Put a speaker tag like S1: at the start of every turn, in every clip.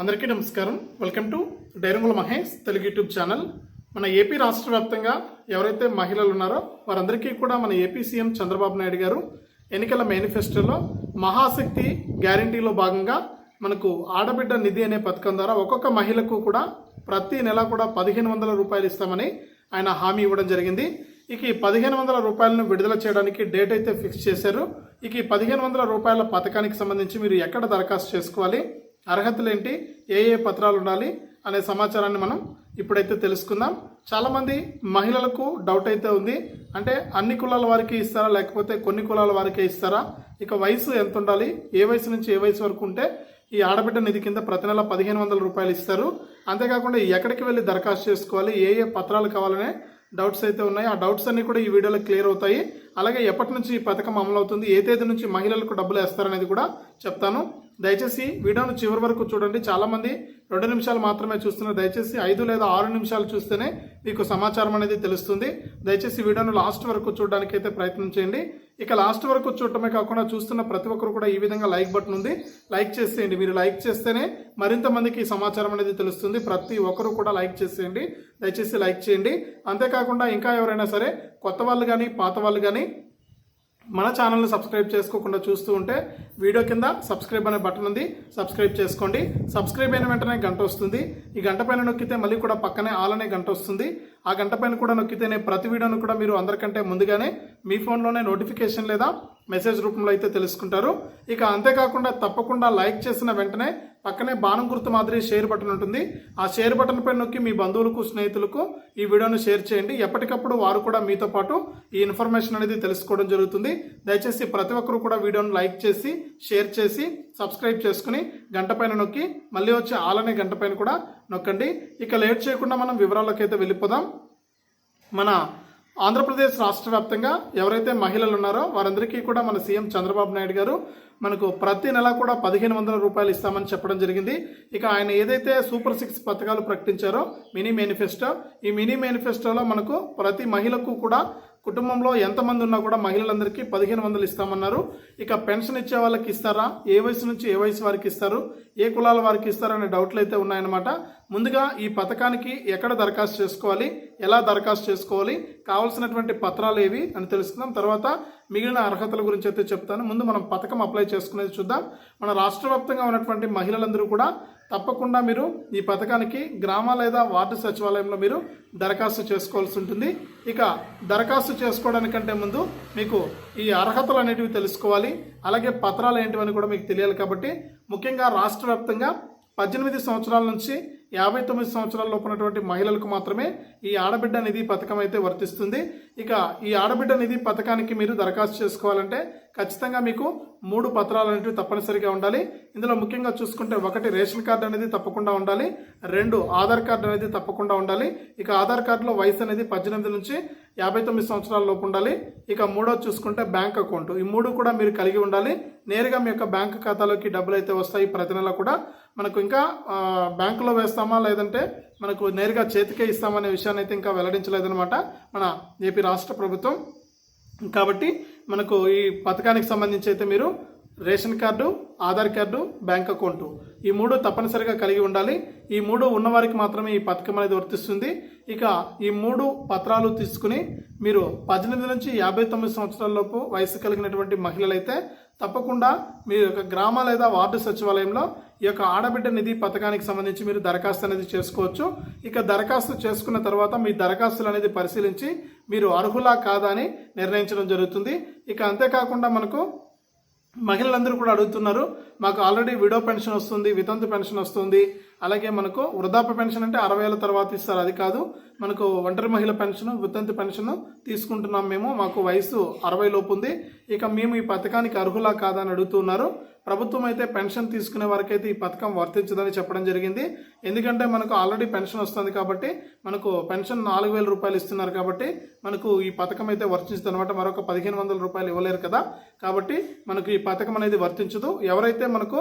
S1: అందరికీ నమస్కారం. Welcome to Dairangula Mahesh Telugu YouTube channel. మన ఏపీ రాష్ట్ర వ్యాప్తంగా ఎవరైతే మహిళలు ఉన్నారో వారందరికీ కూడా మన ఏపీ సీఎం చంద్రబాబు నాయుడు గారు ఎన్నికల మేనిఫెస్టోలో మహాశక్తి గ్యారంటీలో భాగంగా మనకు ఆడబిడ్డ నిధి అనే పథకం ద్వారా ఒక్కొక్క మహిళకు కూడా ప్రతి నెల కూడా పదిహేను వందల రూపాయలు ఇస్తామని ఆయన హామీ ఇవ్వడం జరిగింది. ఇక ఈ పదిహేను వందల రూపాయలను విడుదల చేయడానికి డేట్ అయితే ఫిక్స్ చేశారు. ఇక ఈ పదిహేను వందల రూపాయల పథకానికి సంబంధించి మీరు ఎక్కడ దరఖాస్తు చేసుకోవాలి? అర్హతలు ఏంటి ఏ ఏ పత్రాలు ఉండాలి అనే సమాచారాన్ని మనం ఇప్పుడైతే తెలుసుకుందాం. చాలామంది మహిళలకు డౌట్ అయితే ఉంది. అంటే అన్ని కులాల వారికి ఇస్తారా? లేకపోతే కొన్ని కులాల వారికే ఇస్తారా? ఇక వయసు ఎంత ఉండాలి ఏ వయసు నుంచి ఏ వయసు వరకు ఉంటే ఈ ఆడబిడ్డ నిధి కింద ప్రతి నెల పదిహేను వందల రూపాయలు ఇస్తారు. అంతేకాకుండా ఎక్కడికి వెళ్ళి దరఖాస్తు చేసుకోవాలి? ఏ ఏ పత్రాలు కావాలనే డౌట్స్ అయితే ఉన్నాయి. ఆ డౌట్స్ అన్ని కూడా ఈ వీడియోలో క్లియర్ అవుతాయి. అలాగే ఎప్పటి నుంచి ఈ పథకం అమలు అవుతుంది ఏ తేదీ నుంచి మహిళలకు డబ్బులు వేస్తారనేది కూడా చెప్తాను. దయచేసి వీడియోను చివరి వరకు చూడండి. చాలామంది రెండు నిమిషాలు మాత్రమే చూస్తున్నారు. దయచేసి ఐదు లేదా ఆరు నిమిషాలు చూస్తేనే మీకు సమాచారం అనేది తెలుస్తుంది. దయచేసి వీడియోను లాస్ట్ వరకు చూడడానికి అయితే ప్రయత్నం చేయండి. ఇక లాస్ట్ వరకు చూడటమే కాకుండా చూస్తున్న ప్రతి ఒక్కరు కూడా ఈ విధంగా లైక్ బటన్ ఉంది. లైక్ చేసేయండి. మీరు లైక్ చేస్తేనే మరింత మందికి సమాచారం అనేది తెలుస్తుంది. ప్రతి ఒక్కరు కూడా లైక్ చేసేయండి. దయచేసి లైక్ చేయండి. అంతేకాకుండా ఇంకా ఎవరైనా సరే కొత్త వాళ్ళు కానీ పాత వాళ్ళు కానీ మన ఛానల్ని సబ్స్క్రైబ్ చేసుకోకుండా చూస్తూ ఉంటే వీడియో కింద సబ్స్క్రైబ్ అనే బటన్ ఉంది. సబ్స్క్రైబ్ చేసుకోండి. సబ్స్క్రైబ్ అయిన వెంటనే గంట వస్తుంది. ఈ గంట పైన నొక్కితే మళ్ళీ కూడా పక్కనే ఆల్ అనే గంట వస్తుంది. ఆ గంట పైన కూడా నొక్కితేనే ప్రతి వీడియోను కూడా మీరు అందరికంటే ముందుగానే మీ ఫోన్లోనే నోటిఫికేషన్ లేదా మెసేజ్ రూపంలో అయితే తెలుసుకుంటారు. ఇక అంతేకాకుండా తప్పకుండా లైక్ చేసిన వెంటనే పక్కనే బాణం గుర్తు మాదిరి షేర్ బటన్ ఉంటుంది. ఆ షేర్ బటన్ పై నొక్కి మీ బంధువులకు స్నేహితులకు ఈ వీడియోను షేర్ చేయండి. ఎప్పటికప్పుడు వారు కూడా మీతో పాటు ఈ ఇన్ఫర్మేషన్ అనేది తెలుసుకోవడం జరుగుతుంది. దయచేసి ప్రతి ఒక్కరు కూడా వీడియోను లైక్ చేసి షేర్ చేసి సబ్స్క్రైబ్ చేసుకుని గంట పైన నొక్కి మళ్ళీ వచ్చే ఆలనే గంట పైన కూడా నొక్కండి. ఇక లేట్ చేయకుండా మనం వివరాల్లోకి అయితే వెళ్ళిపోదాం. మన ఆంధ్రప్రదేశ్ రాష్ట్ర వ్యాప్తంగా ఎవరైతే మహిళలు ఉన్నారో వారందరికీ కూడా మన సీఎం చంద్రబాబు నాయుడు గారు మనకు ప్రతి నెల కూడా పదిహేను వందల రూపాయలు ఇస్తామని చెప్పడం జరిగింది. ఇక ఆయన ఏదైతే సూపర్ సిక్స్ పథకాలు ప్రకటించారో మినీ మేనిఫెస్టో ఈ మినీ మేనిఫెస్టోలో మనకు ప్రతి మహిళకు కూడా కుటుంబంలో ఎంతమంది ఉన్నా కూడా మహిళలందరికీ పదిహేను వందలు ఇస్తామన్నారు. ఇక పెన్షన్ ఇచ్చే వాళ్ళకి ఇస్తారా? ఏ వయసు నుంచి ఏ వయసు వారికి ఇస్తారు? ఏ కులాల వారికి ఇస్తారు అనే డౌట్లు అయితే ఉన్నాయన్నమాట. ముందుగా ఈ పథకానికి ఎక్కడ దరఖాస్తు చేసుకోవాలి? ఎలా దరఖాస్తు చేసుకోవాలి? కావాల్సినటువంటి పత్రాలు ఏవి అని తెలుసుకుందాం. తర్వాత మిగిలిన అర్హతల గురించి అయితే చెప్తాను. ముందు మనం పథకం అప్లై చేసుకునేది చూద్దాం. మన రాష్ట్ర వ్యాప్తంగా ఉన్నటువంటి మహిళలందరూ కూడా తప్పకుండా మీరు ఈ పథకానికి గ్రామ లేదా వార్డు సచివాలయంలో మీరు దరఖాస్తు చేసుకోవాల్సి ఉంటుంది. ఇక దరఖాస్తు చేసుకోవడానికంటే ముందు మీకు ఈ అర్హతలు అనేటివి తెలుసుకోవాలి. అలాగే పత్రాలు ఏంటివని కూడా మీకు తెలియాలి కాబట్టి ముఖ్యంగా రాష్ట్ర వ్యాప్తంగా పద్దెనిమిది సంవత్సరాల నుంచి యాభై తొమ్మిది సంవత్సరాల ఉన్నటువంటి మహిళలకు మాత్రమే ఈ ఆడబిడ్డ నిధి పథకం అయితే వర్తిస్తుంది. ఇక ఈ ఆడబిడ్డ నిధి పథకానికి మీరు దరఖాస్తు చేసుకోవాలంటే ఖచ్చితంగా మీకు మూడు పత్రాలు అనేవి తప్పనిసరిగా ఉండాలి. ఇందులో ముఖ్యంగా చూసుకుంటే ఒకటి రేషన్ కార్డు అనేది తప్పకుండా ఉండాలి. రెండు ఆధార్ కార్డు అనేది తప్పకుండా ఉండాలి. ఇక ఆధార్ కార్డులో వయసు అనేది పద్దెనిమిది నుంచి యాభై తొమ్మిది సంవత్సరాల లోపు ఉండాలి. ఇక మూడో చూసుకుంటే బ్యాంక్ అకౌంట్. ఈ మూడు కూడా మీరు కలిగి ఉండాలి. నేరుగా మీ యొక్క బ్యాంక్ ఖాతాలోకి డబ్బులు అయితే వస్తాయి ప్రతి నెల కూడా. మనకు ఇంకా బ్యాంకులో వేస్తామా? లేదంటే మనకు నేరుగా చేతికే ఇస్తామనే విషయాన్ని అయితే ఇంకా వెల్లడించలేదన్నమాట మన ఏపీ రాష్ట్ర ప్రభుత్వం. కాబట్టి మనకు ఈ పథకానికి సంబంధించి అయితే మీరు ration card Aadhaar card bank account ఈ మూడు తప్పనిసరిగా కలిగి ఉండాలి. ఈ మూడు ఉన్నవారికి మాత్రమే ఈ పథకం అనేది వర్తిస్తుంది. ఇక ఈ మూడు పత్రాలు తీసుకుని మీరు పద్దెనిమిది నుంచి యాభై తొమ్మిది సంవత్సరాలలోపు వయసు కలిగినటువంటి మహిళలైతే తప్పకుండా మీ యొక్క గ్రామ లేదా వార్డు సచివాలయంలో ఈ యొక్క ఆడబిడ్డ నిధి పథకానికి సంబంధించి మీరు దరఖాస్తు అనేది చేసుకోవచ్చు. ఇక దరఖాస్తు చేసుకున్న తర్వాత మీ దరఖాస్తులు అనేది పరిశీలించి మీరు అర్హులా కాదా అని నిర్ణయించడం జరుగుతుంది. ఇక అంతేకాకుండా మనకు మహిళలందరూ కూడా అడుగుతున్నారు మాకు ఆల్రెడీ విడో పెన్షన్ వస్తుంది వితంతు పెన్షన్ వస్తుంది అలాగే మనకు వృద్ధాప్య పెన్షన్ అంటే అరవై ఏళ్ళ తర్వాత ఇస్తారు. అది కాదు మనకు ఒంటరి మహిళ పెన్షన్ వితంతు పెన్షన్ తీసుకుంటున్నాం మేము. మాకు వయసు అరవై లోపు ఉంది. ఇక మేము ఈ పథకానికి అర్హులా కాదా అని అడుగుతున్నారు. ప్రభుత్వం అయితే పెన్షన్ తీసుకునే వారికైతే ఈ పథకం వర్తించదని చెప్పడం జరిగింది. ఎందుకంటే మనకు ఆల్రెడీ పెన్షన్ వస్తుంది కాబట్టి మనకు పెన్షన్ నాలుగు వేల రూపాయలు ఇస్తున్నారు కాబట్టి మనకు ఈ పథకం అయితే వర్తించదు అనమాట మరొక పదిహేను వందల రూపాయలు ఇవ్వలేరు కదా. కాబట్టి మనకు ఈ పథకం అనేది వర్తించదు. ఎవరైతే మనకు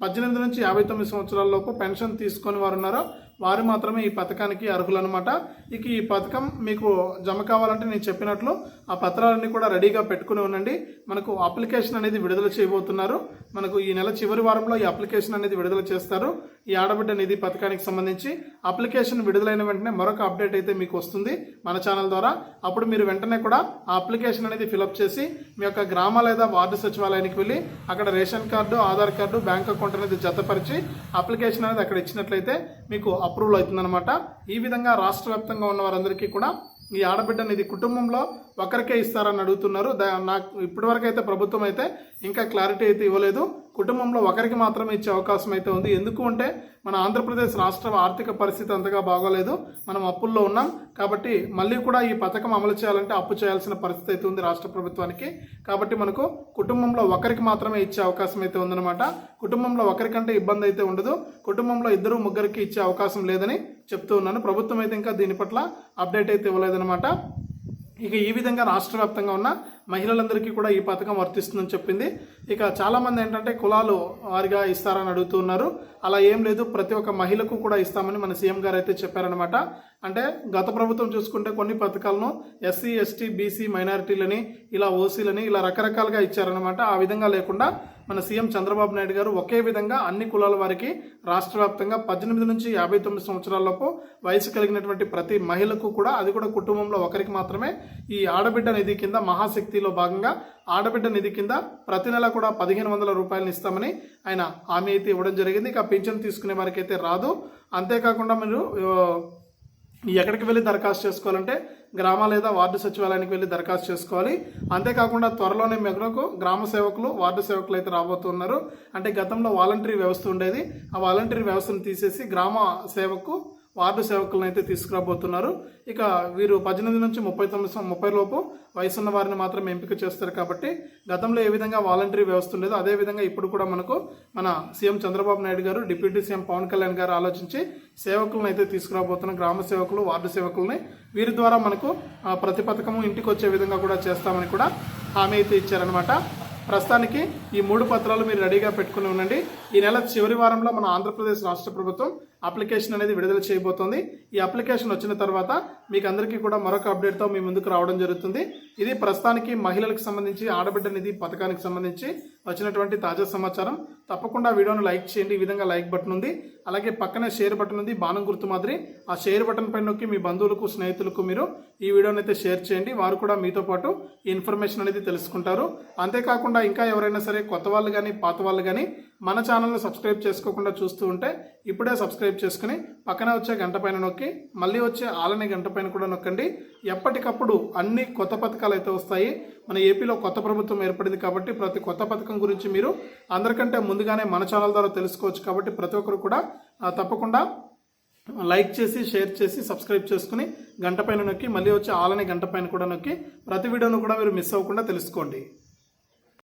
S1: పద్దెనిమిది నుంచి యాభై తొమ్మిది సంవత్సరాల లోపు పెన్షన్ తీసుకొని వారు ఉన్నారో వారు మాత్రమే ఈ పథకానికి అర్హులన్నమాట. ఇక ఈ పథకం మీకు జమ కావాలంటే నేను చెప్పినట్లు ఆ పత్రాలన్నీ కూడా రెడీగా పెట్టుకుని ఉండండి. మనకు అప్లికేషన్ అనేది విడుదల చేయబోతున్నారు. మనకు ఈ నెల చివరి వారంలో ఈ అప్లికేషన్ అనేది విడుదల చేస్తారు. ఈ ఆడబిడ్డ నిధి పథకానికి సంబంధించి అప్లికేషన్ విడుదలైన వెంటనే మరొక అప్డేట్ అయితే మీకు వస్తుంది మన ఛానల్ ద్వారా. అప్పుడు మీరు వెంటనే కూడా ఆ అప్లికేషన్ అనేది ఫిలప్ చేసి మీ యొక్క గ్రామ లేదా వార్డు సచివాలయానికి వెళ్ళి అక్కడ ration card Aadhaar card bank account అనేది జతపరిచి అప్లికేషన్ అనేది అక్కడ ఇచ్చినట్లయితే మీకు అప్రూవల్ అవుతుందన్నమాట. ఈ విధంగా రాష్ట్ర వ్యాప్తంగా ఉన్న వారందరికీ కూడా ఈ ఆడబిడ్డ నిధి కుటుంబంలో ఒకరికే ఇస్తారని అడుగుతున్నారు. దా- నాకు ఇప్పటివరకు అయితే ప్రభుత్వం అయితే ఇంకా క్లారిటీ అయితే ఇవ్వలేదు. కుటుంబంలో ఒకరికి మాత్రమే ఇచ్చే అవకాశం అయితే ఉంది. ఎందుకు అంటే మన ఆంధ్రప్రదేశ్ రాష్ట్ర ఆర్థిక పరిస్థితి అంతగా బాగోలేదు. మనం అప్పుల్లో ఉన్నాం కాబట్టి మళ్ళీ కూడా ఈ పథకం అమలు చేయాలంటే అప్పు చేయాల్సిన పరిస్థితి అయితే ఉంది రాష్ట్ర ప్రభుత్వానికి. కాబట్టి మనకు కుటుంబంలో ఒకరికి మాత్రమే ఇచ్చే అవకాశం అయితే ఉందన్నమాట. కుటుంబంలో ఒకరికంటే ఇబ్బంది అయితే ఉండదు. కుటుంబంలో ఇద్దరు ముగ్గురికి ఇచ్చే అవకాశం లేదని చెప్తూ ఉన్నాను. ప్రభుత్వం అయితే ఇంకా దీని పట్ల అప్డేట్ అయితే ఇవ్వలేదన్నమాట. ఇక ఈ విధంగా రాష్ట్ర వ్యాప్తంగా ఉన్న మహిళలందరికీ కూడా ఈ పథకం వర్తిస్తుందని చెప్పింది. ఇక చాలామంది ఏంటంటే కులాలు వారిగా ఇస్తారని అడుగుతున్నారు అలా ఏం లేదు ప్రతి ఒక్క మహిళకు కూడా ఇస్తామని మన సీఎం గారు అయితే చెప్పారనమాట అంటే గత ప్రభుత్వం చూసుకుంటే కొన్ని పథకాలను ఎస్సీ ఎస్టీ బీసీ మైనారిటీలని ఇలా ఓసీలని ఇలా రకరకాలుగా ఇచ్చారనమాట ఆ విధంగా లేకుండా మన సీఎం చంద్రబాబు నాయుడు గారు ఒకే విధంగా అన్ని కులాల వారికి రాష్ట్ర వ్యాప్తంగా పద్దెనిమిది నుంచి యాభై తొమ్మిది సంవత్సరాలలోపు వయసు కలిగినటువంటి ప్రతి మహిళకు కూడా అది కూడా కుటుంబంలో ఒకరికి మాత్రమే ఈ ఆడబిడ్డ నిధి కింద మహాశక్తిలో భాగంగా ఆడబిడ్డ నిధి కింద ప్రతి నెల కూడా పదిహేను వందల రూపాయలను ఇస్తామని ఆయన హామీ అయితే ఇవ్వడం జరిగింది. ఇక పింఛన్ తీసుకునే వారికి అయితే రాదు. అంతేకాకుండా మీరు ఎక్కడికి వెళ్ళి దరఖాస్తు చేసుకోవాలంటే గ్రామ లేదా వార్డు సచివాలయానికి వెళ్ళి దరఖాస్తు చేసుకోవాలి. అంతేకాకుండా త్వరలోనే మెగనకు గ్రామ సేవకులు వార్డు సేవకులు అయితే రాబోతున్నారు. అంటే గతంలో వాలంటరీ వ్యవస్థ ఉండేది. ఆ వాలంటరీ వ్యవస్థను తీసేసి గ్రామ సేవకు వార్డు సేవకులను అయితే తీసుకురాబోతున్నారు. ఇక వీరు పద్దెనిమిది నుంచి ముప్పై తొమ్మిది ముప్పై లోపు వయసున్న వారిని మాత్రమే ఎంపిక చేస్తారు కాబట్టి గతంలో ఏ విధంగా వాలంటరీ వ్యవస్థ ఉండేదో అదే విధంగా ఇప్పుడు కూడా మనకు మన సీఎం చంద్రబాబు నాయుడు గారు డిప్యూటీ సీఎం పవన్ కళ్యాణ్ గారు ఆలోచించి సేవకులను అయితే తీసుకురాబోతున్న గ్రామ సేవకులు వార్డు సేవకుల్ని వీరి ద్వారా మనకు ప్రతి పథకము ఇంటికి వచ్చే విధంగా కూడా చేస్తామని కూడా హామీ అయితే ఇచ్చారనమాట ప్రస్తుతానికి ఈ మూడు పత్రాలు మీరు రెడీగా పెట్టుకుని ఉండండి. ఈ నెల చివరి వారంలో మన ఆంధ్రప్రదేశ్ రాష్ట్ర ప్రభుత్వం అప్లికేషన్ అనేది విడుదల చేయబోతోంది. ఈ అప్లికేషన్ వచ్చిన తర్వాత మీకు అందరికీ కూడా మరొక అప్డేట్తో మీ ముందుకు రావడం జరుగుతుంది. ఇది ప్రస్తుతానికి మహిళలకు సంబంధించి ఆడబిడ్డ నిధి పథకానికి సంబంధించి వచ్చినటువంటి తాజా సమాచారం. తప్పకుండా వీడియోను లైక్ చేయండి. ఈ విధంగా లైక్ బటన్ ఉంది. అలాగే పక్కనే షేర్ బటన్ ఉంది. బాణం గుర్తు మాదిరి. ఆ షేర్ బటన్ పైన నొక్కి మీ బంధువులకు స్నేహితులకు మీరు ఈ వీడియోని అయితే షేర్ చేయండి. వారు కూడా మీతో పాటు ఈ ఇన్ఫర్మేషన్ అనేది తెలుసుకుంటారు. అంతేకాకుండా ఇంకా ఎవరైనా సరే కొత్త వాళ్ళు కానీ పాత వాళ్ళు కానీ మన ఛానల్ని సబ్స్క్రైబ్ చేసుకోకుండా చూస్తూ ఉంటే ఇప్పుడే సబ్స్క్రైబ్ చేసుకుని పక్కన వచ్చే గంట పైన నొక్కి మళ్ళీ వచ్చే ఆలనే గంట పైన కూడా నొక్కండి. ఎప్పటికప్పుడు అన్ని కొత్త పథకాలు అయితే వస్తాయి. మన ఏపీలో కొత్త ప్రభుత్వం ఏర్పడింది కాబట్టి ప్రతి కొత్త పథకం గురించి మీరు అందరికంటే ముందుగానే మన ఛానల్ ద్వారా తెలుసుకోవచ్చు కాబట్టి ప్రతి ఒక్కరు కూడా తప్పకుండా లైక్ చేసి షేర్ చేసి సబ్స్క్రైబ్ చేసుకుని గంట పైన నొక్కి మళ్ళీ వచ్చి ఆలనే గంట పైన కూడా నొక్కి ప్రతి వీడియోను కూడా మీరు మిస్ అవ్వకుండా తెలుసుకోండి.